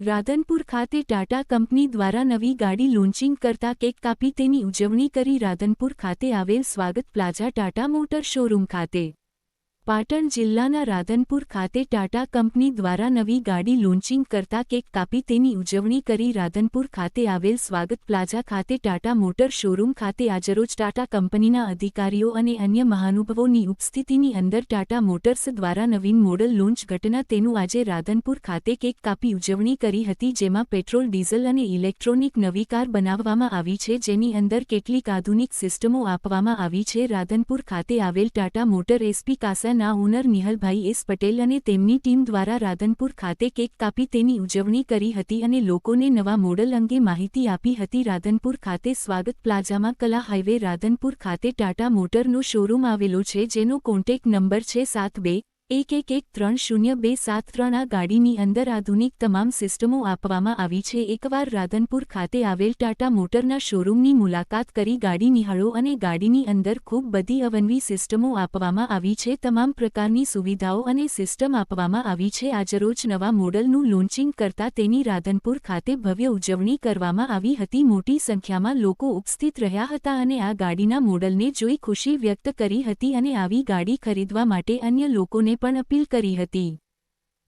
રાધનપુર ખાતે ટાટા કંપની દ્વારા નવી ગાડી લોન્ચિંગ કરતા કેક કાપી તેની ઉજવણી કરી રાધનપુર ખાતે આવેલ સ્વાગત પ્લાઝા ટાટા મોટર શોરૂમ ખાતે. પાટણ જિલ્લાના રાધનપુર ખાતે ટાટા કંપની દ્વારા નવી ગાડી લોન્ચિંગ કરતા કેક કાપી તેની ઉજવણી કરી રાધનપુર ખાતે આવેલ સ્વાગત પ્લાઝા ખાતે ટાટા મોટર શોરૂમ ખાતે આજરોજ ટાટા કંપનીના અધિકારીઓ અને અન્ય મહાનુભાવોની ઉપસ્થિતિની અંદર ટાટા મોટર્સ દ્વારા નવીન મોડલ લોન્ચ ઘટના તેનું આજે રાધનપુર ખાતે કેક કાપી ઉજવણી કરી હતી જેમાં પેટ્રોલ, ડીઝલ અને ઇલેક્ટ્રોનિક નવી કાર બનાવવામાં આવી છે જેની અંદર કેટલીક આધુનિક સિસ્ટમો આપવામાં આવી છે. રાધનપુર ખાતે આવેલ ટાટા મોટર એસપી કાસાના ઓનર નિહલભાઈ એસ પટેલ અને તેમની ટીમ દ્વારા રાધનપુર ખાતે કેક કાપી તેની ઉજવણી કરી હતી અને લોકોને નવા મોડલ અંગે માહિતી આપી હતી. રાધનપુર ખાતે સ્વાગત પ્લાઝામાં કલા હાઇવે રાધનપુર ખાતે ટાટા મોટરનો શોરૂમ આવેલો છે, જેનો કોન્ટેક્ટ નંબર છે સાત બે એક એક એક ત્રણ શૂન્ય બે સાત ત્રણ આ ગાડીની અંદર આધુનિક તમામ સિસ્ટમો આપવામાં આવી છે. એકવાર રાધનપુર ખાતે આવેલ ટાટા મોટરના શોરૂમની મુલાકાત કરી ગાડી નિહાળો અને ગાડીની અંદર ખૂબ બધી અવનવી સિસ્ટમો આપવામાં આવી છે. તમામ પ્રકારની સુવિધાઓ અને સિસ્ટમ આપવામાં આવી છે. આજરોજ નવા મોડલનું લોન્ચિંગ કરતા તેની રાધનપુર ખાતે ભવ્ય ઉજવણી કરવામાં આવી હતી. મોટી સંખ્યામાં લોકો ઉપસ્થિત રહ્યા હતા અને આ ગાડીના મોડલને જોઈ ખુશી વ્યક્ત કરી હતી અને આવી ગાડી ખરીદવા માટે અન્ય લોકોને પણ અપીલ કરી હતી.